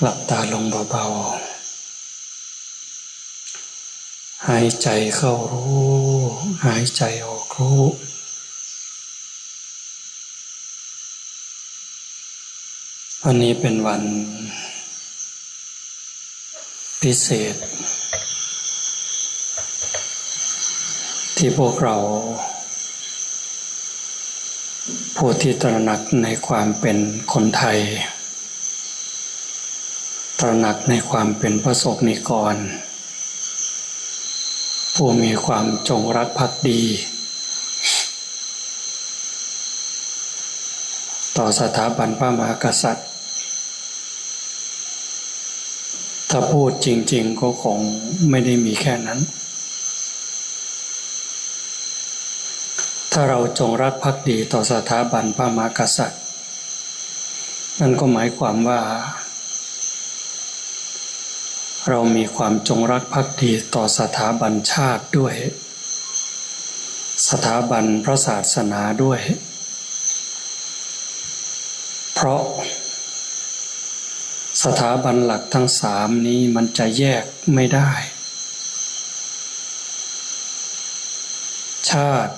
หลับตาลงเบาๆ หายใจเข้ารู้ หายใจออกรู้วันนี้เป็นวัน พิเศษ ที่พวกเรา ผู้ที่ตระหนักในความเป็นคนไทย ตระหนักในความเป็นพระสกนิกร ผู้มีความจงรักภักดี ต่อสถาบันพระมหากษัตริย์ ถ้าพูดจริงๆก็คงไม่ได้มีแค่นั้น ถ้าเราจงรักภักดีต่อสถาบันพระมหากษัตริย์ นั่นก็หมายความว่า เรามีความจงรักภักดีต่อสถาบันชาติด้วย สถาบันพระศาสนาด้วย เพราะ สถาบันหลักทั้งสามนี้มันจะแยกไม่ได้ ชาติ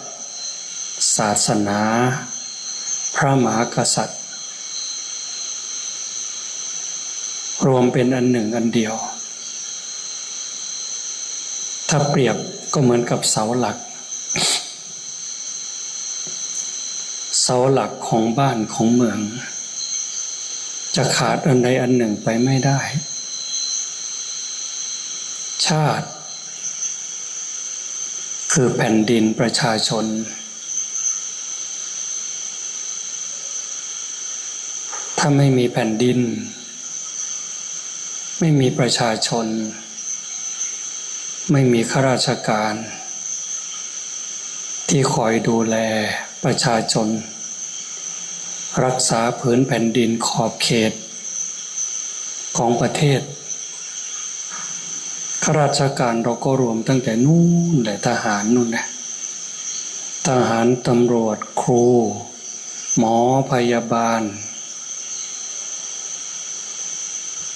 าสนา พระมหากษัตริย์ รวมเป็นอันหนึ่งอันเดียว ถ้าเปรียบก็เหมือนกับเสาหลัก เสาหลักของบ้านของเมือง จะขาดอันใดอันหนึ่งไปไม่ได้ ชาติคือแผ่นดินประชาชน ถ้าไม่มีแผ่นดิน ไม่มีประชาชน ไม่มีข้าราชการ ที่คอยดูแลประชาชน รักษาผืนแผ่นดินขอบเขต ของประเทศข้าราชการเราก็รวมตั้งแต่นู่นแหละทหารนู่นนะทหารตำรวจครู หมอพยาบาล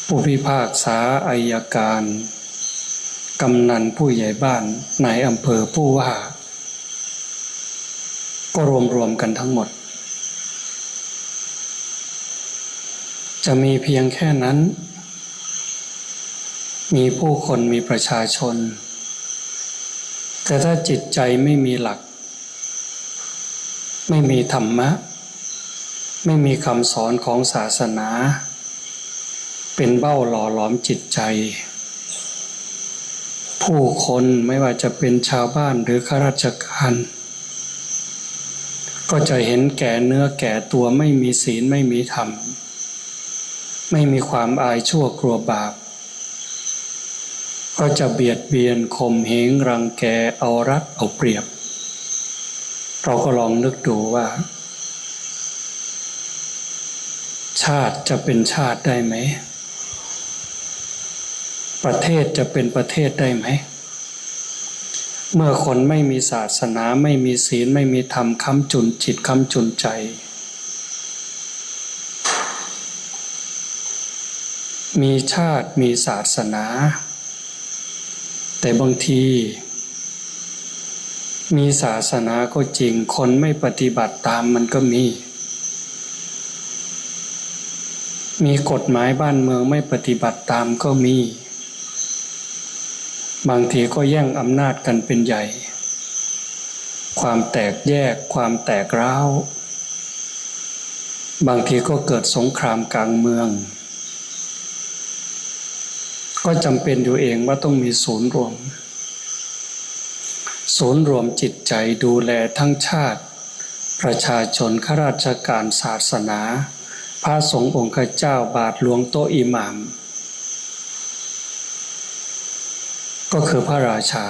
ผู้พิพากษาอายการ กำนันผู้ใหญ่บ้านนายอำเภอผู้ว่า ก็รวมรวมกันทั้งหมด จะมีเพียงแค่นั้น มีผู้คนมีประชาชน แต่ถ้าจิตใจไม่มีหลัก ไม่มีธรรมะ ไม่มีคำสอนของศาสนา เป็นเบ้าหล่อหลอมจิตใจ ผู้คนไม่ว่าจะเป็นชาวบ้านหรือข้าราชการ ก็จะเห็นแก่เนื้อแก่ตัวไม่มีศีลไม่มีธรรม ไม่มีความอายชั่วกลัวบาป ก็จะเบียดเบียนข่มเหงรังแกเอารัดเอาเปรียบ เราก็ลองนึกดูว่าชาติจะเป็นชาติได้ไหม ประเทศจะเป็นประเทศได้ไหม เมื่อคนไม่มีศาสนาไม่มีศีลไม่มีธรรมค้ำจุนจิตค้ำจุนใจ มีชาติมีศาสนา แต่บางที มีศาสนาก็จริงคนไม่ปฏิบัติตามมันก็มีมีกฎหมายบ้านเมืองไม่ปฏิบัติตามก็มี บางทีก็แย่งอำนาจกันเป็นใหญ่ ความแตกแยกความแตกร้าว บางทีก็เกิดสงครามกลางเมือง ก็จำเป็นอยู่เองว่าต้องมีศูนย์รวม ศูนย์รวมจิตใจดูแลทั้งชาติ ประชาชนข้าราชการศาสนา พระสงฆ์องค์เจ้าบาทหลวงโตอิหมาม ก็คือพระราชา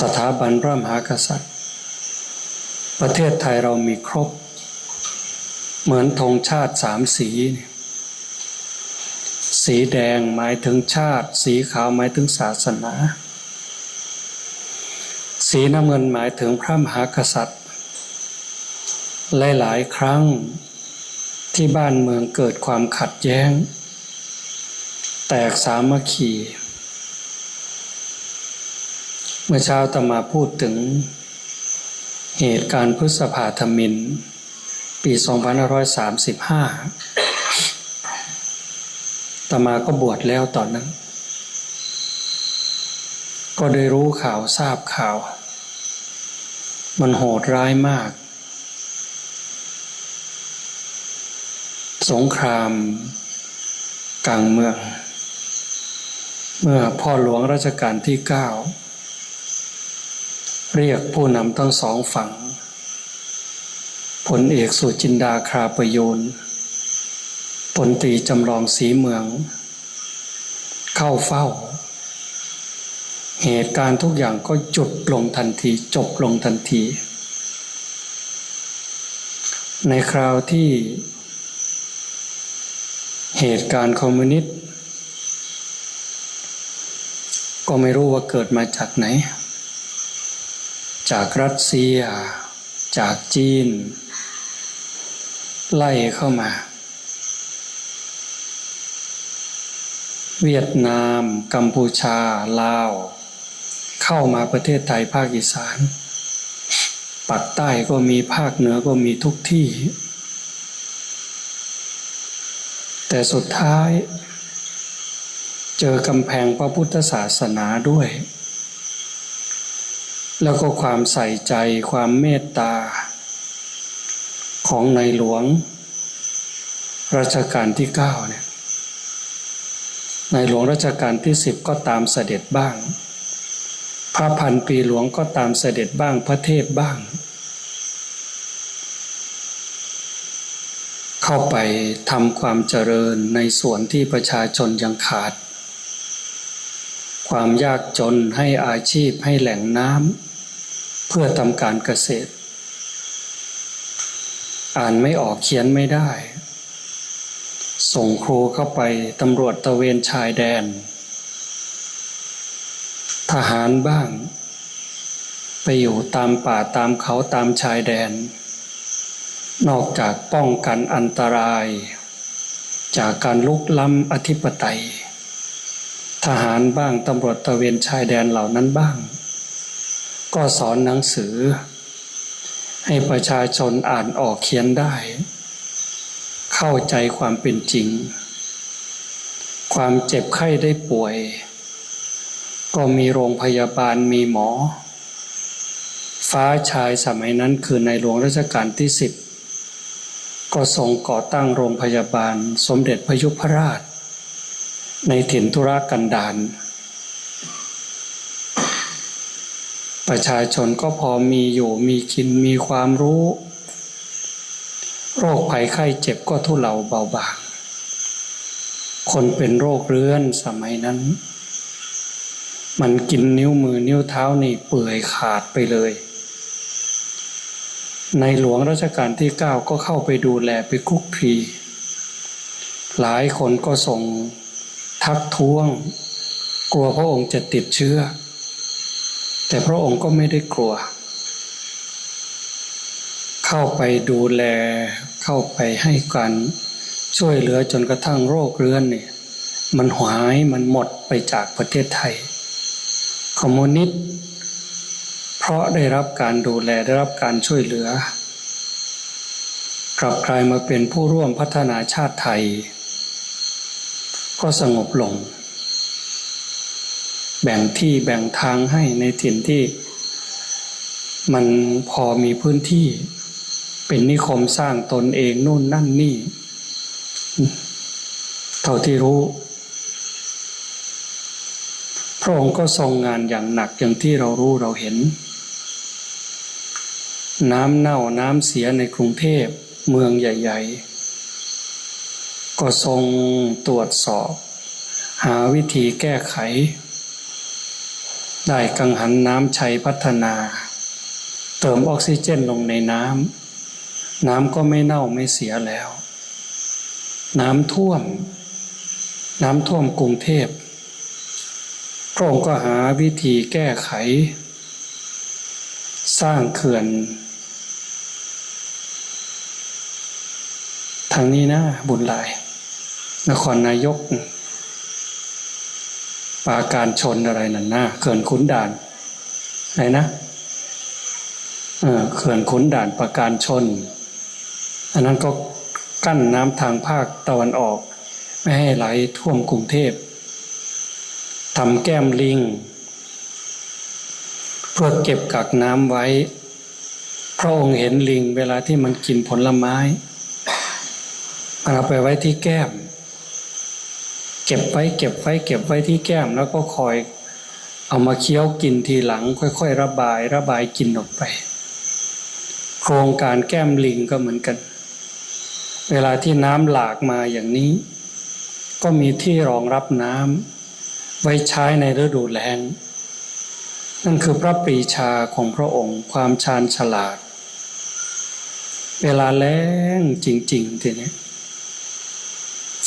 สถาบันพระมหากษัตริย์ ประเทศไทยเรามีครบ เหมือนธงชาติสามสี สีแดงหมายถึงชาติ สีขาวหมายถึงศาสนา สีน้ำเงินหมายถึงพระมหากษัตริย์ หลาย ๆ ครั้งที่บ้านเมืองเกิดความขัดแย้ง แตกสามัคคี เมื่อเช้าตมาพูดถึงเหตุการณ์พฤษภาธมิน ปี 2535 ตมาก็บวชแล้วตอนนั้น ก็ได้รู้ข่าวทราบข่าว มันโหดร้ายมาก สงครามกลางเมือง เมื่อพ่อหลวงรัชกาลที่เก้า เรียกผู้นำทั้งสองฝั่งพลเอกสุจินดาคราประยูนพลตีจำลองสีเมือง เข้าเฝ้า เหตุการณ์ทุกอย่างก็จุดลงทันที จบลงทันที ในคราวที่ เหตุการณ์คอมมิวนิสต์ก็ไม่รู้ว่าเกิดมาจากไหน จากรัสเซีย จากจีน ไล่เข้ามา เวียดนาม กัมพูชา ลาว เข้ามาประเทศไทยภาคอีสานปักใต้ก็มีภาคเหนือก็มีทุกที่ แต่สุดท้าย เจอกำแพงพระพุทธศาสนาด้วย แล้วก็ความใส่ใจความเมตตา ของในหลวง รัชกาลที่เก้าเนี่ยในหลวงรัชกาลที่สิบก็ตามเสด็จบ้าง พระพันปีหลวงก็ตามเสด็จบ้างพระเทพบ้าง เข้าไปทำความเจริญในส่วนที่ประชาชนยังขาดความยากจนให้อาชีพให้แหล่งน้ำ เพื่อทำการเกษตร อ่านไม่ออกเขียนไม่ได้ ส่งครูเข้าไปตำรวจตะเวนชายแดน ทหารบ้าง ไปอยู่ตามป่าตามเขาตามชายแดน นอกจากป้องกันอันตราย จากการลุกล้ำอธิปไตย ทหารบ้างตำรวจตะเวนชายแดนเหล่านั้นบ้าง ก็สอนหนังสือ ให้ประชาชนอ่านออกเขียนได้ เข้าใจความเป็นจริง ความเจ็บไข้ได้ป่วย ก็มีโรงพยาบาลมีหมอ ฟ้าชายสมัยนั้นคือในหลวงรัชกาลที่สิบก็ทรงก่อตั้งโรงพยาบาลสมเด็จพระยุพราช ในถิ่นธุรกันดาร ประชาชนก็พอมีอยู่มีกินมีความรู้ โรคภัยไข้เจ็บก็ทุเลาเบาบาง คนเป็นโรคเรื้อนสมัยนั้น มันกินนิ้วมือนิ้วเท้านี่เปื่อยขาดไปเลย ในหลวงรัชกาลที่เก้าก็เข้าไปดูแลไปคุกคีหลายคนก็ส่งทักท้วง กลัวพระองค์จะติดเชื้อ แต่พระองค์ก็ไม่ได้กลัว เข้าไปดูแล เข้าไปให้การช่วยเหลือจนกระทั่งโรคเรื้อนเนี่ยมันหายมันหมดไปจากประเทศไทย คอมมิวนิสต์เพราะได้รับการดูแลได้รับการช่วยเหลือ กลับกลายมาเป็นผู้ร่วมพัฒนาชาติไทย ก็สงบลง แบ่งที่แบ่งทางให้ในถิ่นที่ มันพอมีพื้นที่ เป็นนิคมสร้างตนเองนู่นนั่นนี่ เท่าที่รู้ พระองค์ก็ทรงงานอย่างหนักอย่างที่เรารู้เราเห็น น้ำเน่าน้ำเสียในกรุงเทพเมืองใหญ่ ๆ ก็ทรงตรวจสอบ หาวิธีแก้ไข ได้กังหันน้ำชัยพัฒนา เติมออกซิเจนลงในน้ำน้ำก็ไม่เน่าไม่เสียแล้ว น้ำท่วม น้ำท่วมกรุงเทพพระองค์ก็หาวิธีแก้ไข สร้างเขื่อน ทางนี้นะบุญหลาย นครนายก ปาการชนอะไรนั่นนะเขื่อนขุนด่านอะไหนะเขื่อนขุนด่านปราการชน อันนั้นก็กั้นน้ำทางภาคตะวันออก ไม่ให้ไหลท่วมกรุงเทพทำแก้มลิงเพื่อเก็บกักน้ำไว้พระองค์เห็นลิงเวลาที่มันกินผลไม้มันเอาไปไว้ที่แก้ม เก็บไว้เก็บไว้เก็บไว้ที่แก้มแล้วก็คอย เอามาเคี้ยวกินทีหลัง ค่อย ๆ ระบายระบายกินออกไป โครงการแก้มลิงก็เหมือนกัน เวลาที่น้ำหลากมาอย่างนี้ ก็มีที่รองรับน้ำไว้ใช้ในฤดูแล้งนั่นคือพระปรีชาของพระองค์ความชาญฉลาด เวลาแล้งจริง ๆ ทีนี้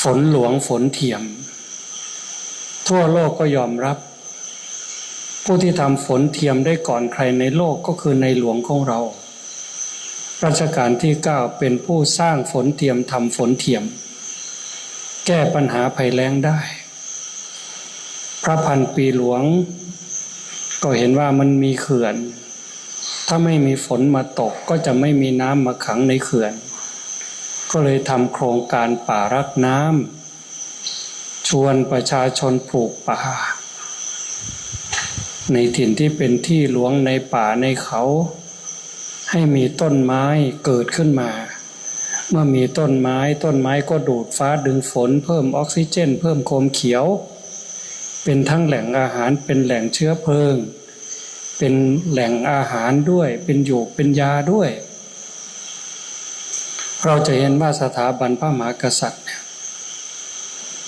ฝนหลวงฝนเทียม ทั่วโลกก็ยอมรับ ผู้ที่ทำฝนเทียมได้ก่อนใครในโลกก็คือในหลวงของเรา รัชกาลที่เก้าเป็นผู้สร้างฝนเทียมทำฝนเทียม แก้ปัญหาภัยแล้งได้ พระพันปีหลวง ก็เห็นว่ามันมีเขื่อน ถ้าไม่มีฝนมาตกก็จะไม่มีน้ำมาขังในเขื่อน ก็เลยทำโครงการป่ารักน้ำ ชวนประชาชนปลูกป่า ในถิ่นที่เป็นที่หลวงในป่าในเขา ให้มีต้นไม้เกิดขึ้นมา เมื่อมีต้นไม้ต้นไม้ก็ดูดฟ้าดึงฝน เพิ่มออกซิเจน เพิ่มโคมเขียว เป็นทั้งแหล่งอาหารเป็นแหล่งเชื้อเพลิง เป็นแหล่งอาหารด้วย เป็นหยูกเป็นยาด้วย เราจะเห็นว่าสถาบันพระมหากษัตริย์เนี่ย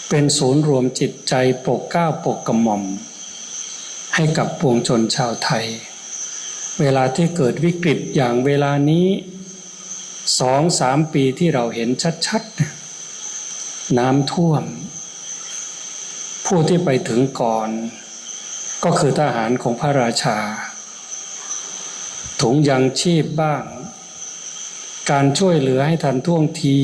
เป็นศูนย์รวมจิตใจปกก้าปกกระหม่อม ให้กับปวงชนชาวไทย เวลาที่เกิดวิกฤตอย่างเวลานี้สองสามปีที่เราเห็นชัดๆ น้ำท่วม ผู้ที่ไปถึงก่อน ก็คือทหารของพระราชา ถุงยังชีพบ้าง การช่วยเหลือให้ทันท่วงที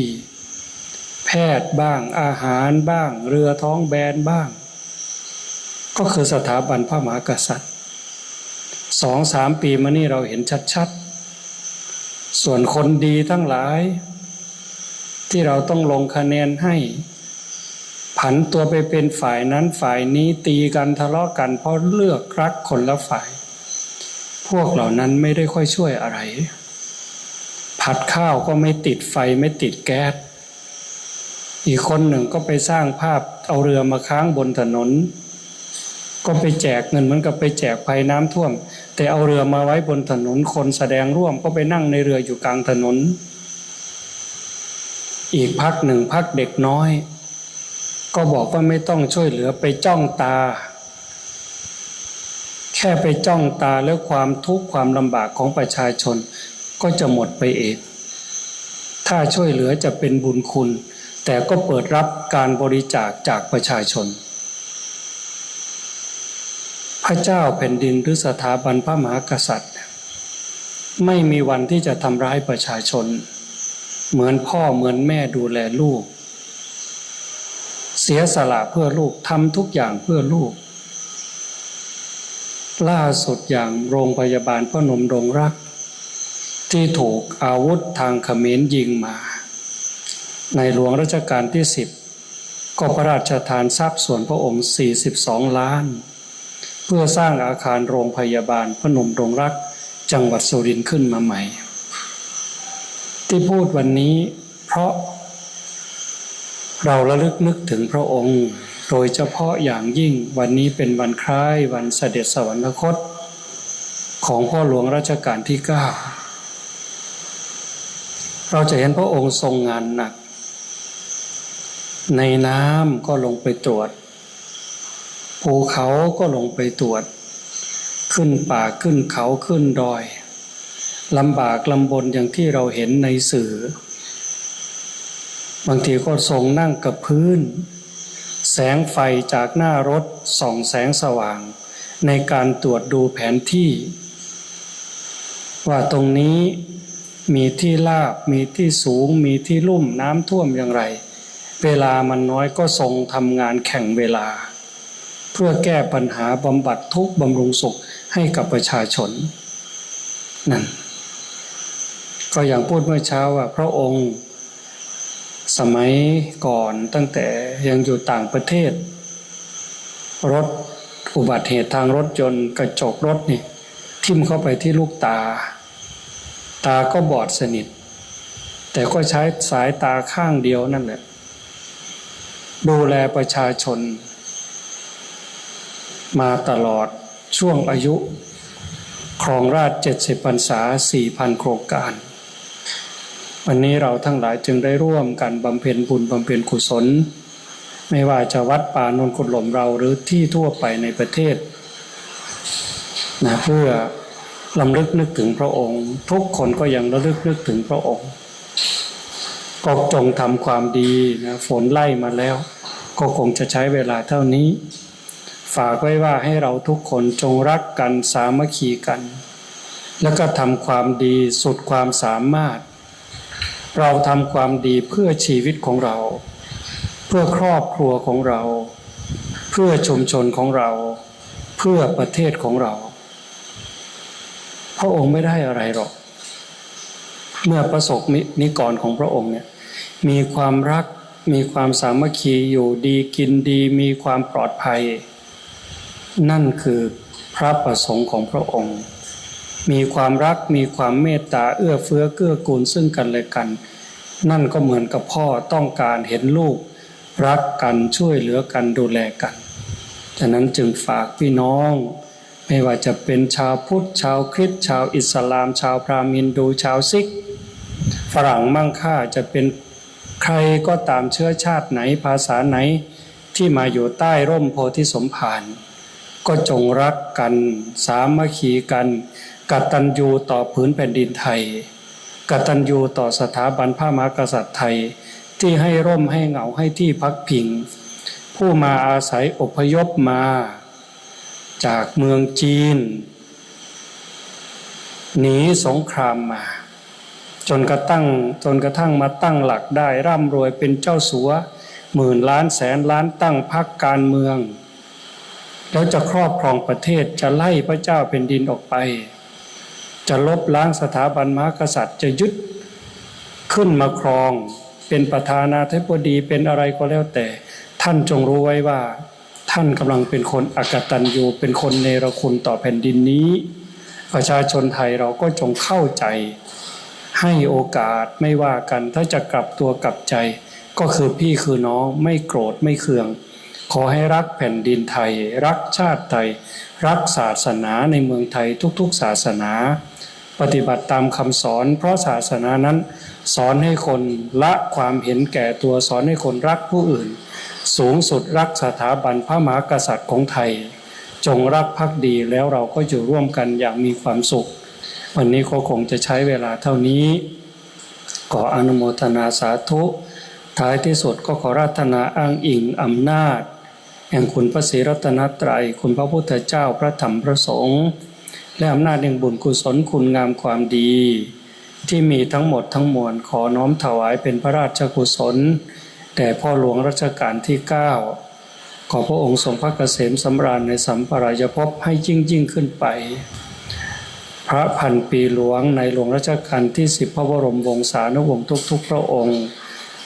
แพทย์บ้าง อาหารบ้าง เรือท้องแบนบ้าง ก็คือสถาบันพระมหากษัตริย์สองสามปีมานี่เราเห็นชัดๆ ส่วนคนดีทั้งหลาย ที่เราต้องลงคะแนนให้ ผันตัวไปเป็นฝ่ายนั้นฝ่ายนี้ตีกันทะเลาะกัน เพราะเลือกรักคนละฝ่าย พวกเหล่านั้นไม่ได้ค่อยช่วยอะไร ผัดข้าวก็ไม่ติดไฟไม่ติดแก๊ส อีกคนหนึ่งก็ไปสร้างภาพเอาเรือมาค้างบนถนน ก็ไปแจกเงินเหมือนกับไปแจกภัยน้ำท่วม แต่เอาเรือมาไว้บนถนนคนแสดงร่วมก็ไปนั่งในเรืออยู่กลางถนน อีกพักหนึ่งพักเด็กน้อย ก็บอกว่าไม่ต้องช่วยเหลือไปจ้องตา แค่ไปจ้องตาแล้วความทุกข์ความลำบากของประชาชนก็จะหมดไปเองถ้าช่วยเหลือจะเป็นบุญคุณ แต่ก็เปิดรับการบริจาคจากประชาชน พระเจ้าแผ่นดินหรือสถาบันพระมหากษัตริย์ ไม่มีวันที่จะทำร้ายประชาชน เหมือนพ่อเหมือนแม่ดูแลลูก เสียสละเพื่อลูกทำทุกอย่างเพื่อลูก ล่าสุดอย่างโรงพยาบาลพระนมดงรัก ที่ถูกอาวุธทางเขมรยิงมา ในหลวงรัชกาลที่สิบก็พระราชทานทรัพย์ส่วนพระองค์ 42 ล้าน เพื่อสร้างอาคารโรงพยาบาลพนมดงรักจังหวัดสุรินทร์ขึ้นมาใหม่ ที่พูดวันนี้เพราะ เราระลึกนึกถึงพระองค์ โดยเฉพาะอย่างยิ่งวันนี้เป็นวันคล้ายวันเสด็จสวรรคต ของพ่อหลวงรัชกาลที่เก้าเราจะเห็นพระองค์ทรงงานหนัก ในน้ำก็ลงไปตรวจ ภูเขาก็ลงไปตรวจ ขึ้นป่าขึ้นเขาขึ้นดอยลำบากลำบนอย่างที่เราเห็นในสื่อ บางทีก็ทรงนั่งกับพื้น แสงไฟจากหน้ารถส่องแสงสว่าง ในการตรวจดูแผนที่ ว่าตรงนี้มีที่ลาบมีที่สูงมีที่ลุ่มน้ำท่วมอย่างไร เวลามันน้อยก็ทรงทำงานแข่งเวลา เพื่อแก้ปัญหาบำบัดทุกบำรุงสุขให้กับประชาชนนั่นก็อย่างพูดเมื่อเช้าว่าพระองค์ สมัยก่อนตั้งแต่ยังอยู่ต่างประเทศ รถอุบัติเหตุทางรถยนต์กระจกรถนี่ทิ่มเข้าไปที่ลูกตา ตาก็บอดสนิท แต่ก็ใช้สายตาข้างเดียวนั่นแหละ ดูแลประชาชน มาตลอดช่วงอายุ ครองราชเจ็ดสิบพรรษาสี่พันโครงการ วันนี้เราทั้งหลายจึงได้ร่วมกันบำเพ็ญบุญบำเพ็ญกุศล ไม่ว่าจะวัดป่านนกุลมเราหรือที่ทั่วไปในประเทศนะเพื่อลำลึกนึกถึงพระองค์ ทุกคนก็ยังระลึกนึกถึงพระองค์ ก็จงทำความดีนะฝนไล่มาแล้ว ก็คงจะใช้เวลาเท่านี้ ฝากไว้ว่าให้เราทุกคนจงรักกันสามัคคีกัน แล้วก็ทำความดีสุดความสามารถ เราทำความดีเพื่อชีวิตของเรา เพื่อครอบครัวของเรา เพื่อชุมชนของเรา เพื่อประเทศของเรา พระองค์ไม่ได้อะไรหรอก เมื่อประสบนิกรของพระองค์เนี่ยมีความรักมีความสามัคคีอยู่ดีกินดีมีความปลอดภัย นั่นคือพระประสงค์ของพระองค์ มีความรักมีความเมตตาเอื้อเฟื้อเกื้อกูลซึ่งกันและกัน นั่นก็เหมือนกับพ่อต้องการเห็นลูก รักกันช่วยเหลือกันดูแลกันฉะนั้นจึงฝากพี่น้อง ไม่ว่าจะเป็นชาวพุทธชาวคริสต์ชาวอิสลาม ชาวพราหมณ์ดูชาวซิก ฝรั่งมั่งค่าจะเป็นใครก็ตามเชื้อชาติไหนภาษาไหนที่มาอยู่ใต้ร่มโพธิสมภารก็จงรักกัน สามัคคีกันกตัญญูต่อผืนแผ่นดินไทยกตัญญูต่อสถาบันพระมหากษัตริย์ไทย ที่ให้ร่มให้เหงาให้ที่พักพิง ผู้มาอาศัยอพยพมา จากเมืองจีนหนีสงครามมา จนกระตั้งจนกระทั่งมาตั้งหลักได้ร่ำรวยเป็นเจ้าสัวหมื่นล้านแสนล้านตั้งพักการเมือง แล้วจะครอบครองประเทศจะไล่พระเจ้าเป็นดินออกไป จะลบล้างสถาบันมหากษัตริย์จะยึดขึ้นมาครองเป็นประธานาธิบดีเป็นอะไรก็แล้วแต่ ท่านจงรู้ไว้ว่า ท่านกำลังเป็นคนอกตัญญูเป็นคนเนรคุณต่อแผ่นดินนี้ ประชาชนไทยเราก็จงเข้าใจ ให้โอกาสไม่ว่ากัน ถ้าจะกลับตัวกลับใจ ก็คือพี่คือน้องไม่โกรธไม่เคือง ขอให้รักแผ่นดินไทย รักชาติไทย รักศาสนาในเมืองไทยทุกๆ ศาสนา ปฏิบัติตามคำสอน เพราะศาสนานั้น สอนให้คนละความเห็นแก่ตัวสอนให้คนรักผู้อื่น สูงสุดรักสถาบันพระมหากษัตริย์ของไทย จงรักภักดีแล้วเราก็อยู่ร่วมกันอย่างมีความสุข วันนี้ก็คงจะใช้เวลาเท่านี้ขออนุโมทนาสาธุ ท้ายที่สุดก็ขอรัตนาอ้างอิงอำนาจ แห่งคุณพระศรีรัตนตรัย คุณพระพุทธเจ้าพระธรรมพระสงฆ์และอำนาจแห่งบุญกุศลคุณงามความดี ที่มีทั้งหมดทั้งมวลขอน้อมถวายเป็นพระราชกุศลแด่พ่อหลวงรัชกาลที่ 9 ขอพระองค์ทรงพระเกษมสำราญในสัมปรายภพให้ยิ่งยิ่งขึ้นไป พระพันปีหลวงในหลวงรัชกาลที่สิบพระบรมวงศานุวงศ์ทุกๆ พระองค์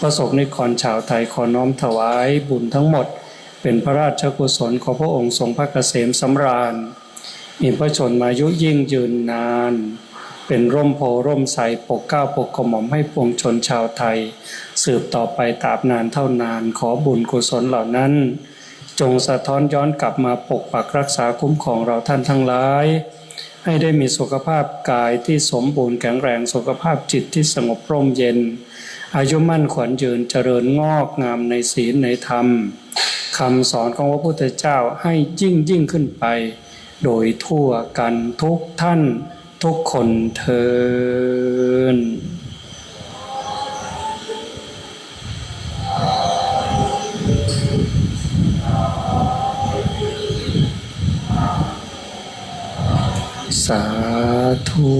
ประสบนิกรชาวไทยขอน้อมถวายบุญทั้งหมด เป็นพระราชกุศลขอพระองค์ทรงพระเกษมสำราญมีพระชนมายุยิ่งยืนนาน เป็นร่มโพร่มใสปกเก้าปกกระหม่อมให้ปวงชนชาวไทย สืบต่อไปตราบนานเท่านานขอบุญกุศลเหล่านั้น จงสะท้อนย้อนกลับมาปกปักรักษาคุ้มของเราท่านทั้งหลาย ให้ได้มีสุขภาพกายที่สมบูรณ์แข็งแรงสุขภาพจิตที่สงบร่มเย็น อายุมั่นขวัญยืนเจริญงอกงามในศีลในธรรมคำสอนของพระพุทธเจ้าให้ยิ่งยิ่งขึ้นไป โดยทั่วกันทุกท่านทุกคนเทิน สาธุ